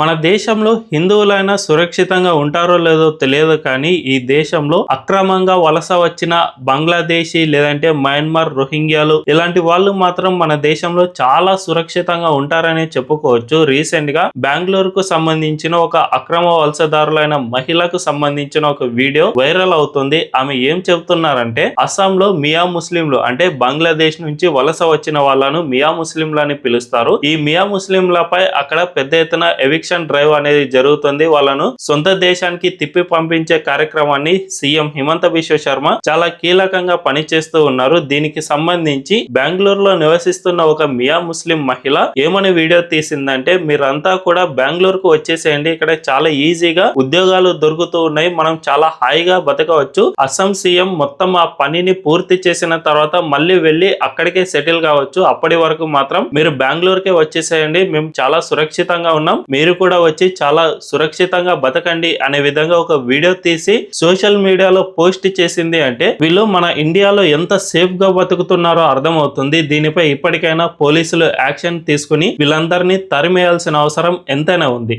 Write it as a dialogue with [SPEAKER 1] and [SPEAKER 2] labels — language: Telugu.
[SPEAKER 1] మన దేశంలో హిందువులైనా సురక్షితంగా ఉంటారో లేదో తెలియదు కానీ ఈ దేశంలో అక్రమంగా వలస వచ్చిన బంగ్లాదేశీ లేదంటే మయన్మార్ రోహింగ్యాలు ఇలాంటి వాళ్ళు మాత్రం మన దేశంలో చాలా సురక్షితంగా ఉంటారనే చెప్పుకోవచ్చు. రీసెంట్గా బెంగళూరు కు సంబంధించిన ఒక అక్రమ వలసదారులైన మహిళకు సంబంధించిన ఒక వీడియో వైరల్ అవుతుంది. ఆమె ఏం చెబుతున్నారంటే అస్సాంలో మియా ముస్లింలు అంటే బంగ్లాదేశ్ నుంచి వలస వచ్చిన వాళ్ళను మియా ముస్లింలు అని పిలుస్తారు. ఈ మియా ముస్లింలపై అక్కడ పెద్ద ఎత్తున ఎవిక్షన్ డ్రైవ్ అనేది జరుగుతుంది. వాళ్ళను సొంత దేశానికి తిప్పి పంపించే కార్యక్రమాన్ని సీఎం హిమంత బిశ్వ శర్మ చాలా కీలకంగా పనిచేస్తూ ఉన్నారు. దీనికి సంబంధించి బెంగళూరులో నివసిస్తున్న ఒక మియా ముస్లిం మహిళ ఏమని వీడియో తీసిందంటే మీరంతా కూడా బెంగళూరుకు వచ్చేసేయండి. ఇక్కడ చాలా ఈజీగా ఉద్యోగాలు దొరుకుతూ ఉన్నాయి. మనం చాలా హాయిగా బతకవచ్చు. అస్సాం సీఎం మొత్తం ఆ పనిని పూర్తి చేసిన తర్వాత మళ్ళీ వెళ్ళి అక్కడికే సెటిల్ కావచ్చు. అప్పటి వరకు మాత్రం మీరు బెంగళూరుకే వచ్చేసేయండి. మేము చాలా సురక్షితంగా ఉన్నాం. మీరు కూడా వచ్చి చాలా సురక్షితంగా బతకండి అనే విధంగా ఒక వీడియో తీసి సోషల్ మీడియాలో పోస్ట్ చేసింది అంటే వీళ్ళు మన ఇండియాలో ఎంత సేఫ్గా బతుకుతున్నారో అర్థమవుతుంది. దీనిపై ఇప్పటికైనా పోలీసులు యాక్షన్ తీసుకుని వీళ్ళందరినీ తరిమేయాల్సిన అవసరం ఎంతైనా ఉంది.